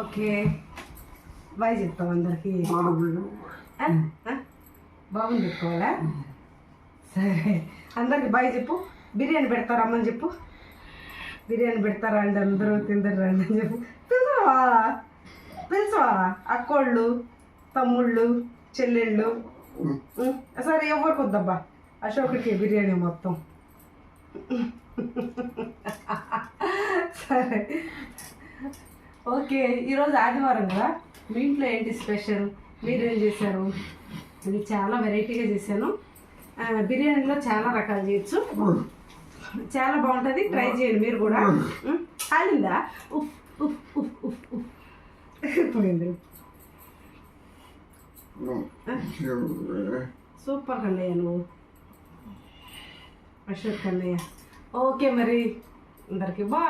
Okay. Bye చెప్తాం అందరికి? బాగుంది చెప్పుకోవాలా? సరే. అందరికి బాయ్ చెప్పు. బిర్యానీ పెడతారమ్మని చెప్పు. బిర్యానీ పెడతారా అండి అందరూ? తిందరు రండి అని చెప్పు. తెలుసా తెలుసా అక్కోళ్ళు తమ్ముళ్ళు చెల్లెళ్ళు. సరే ఎవరికి వద్దబ్బా. అశోక్కి బిర్యానీ మొత్తం. సరే. ఓకే ఈరోజు ఆదివారం కదా? మీ ఇంట్లో ఏంటి స్పెషల్? మీరు ఏం చేశారు? ఇది చాలా వెరైటీగా చేశాను. బిర్యానీలో చాలా రకాలు చేయొచ్చు. చాలా బాగుంటుంది ట్రై చేయండి మీరు కూడా. కాలిందా ఉఫ్ ఉఫ్ ఉఫ్ ఉఫ్ ఉఫ్ పోయింది. సూపర్ కన్నయ్య నువ్వు. అశోక్ కన్నయ్య. ఓకే మరి అందరికి బా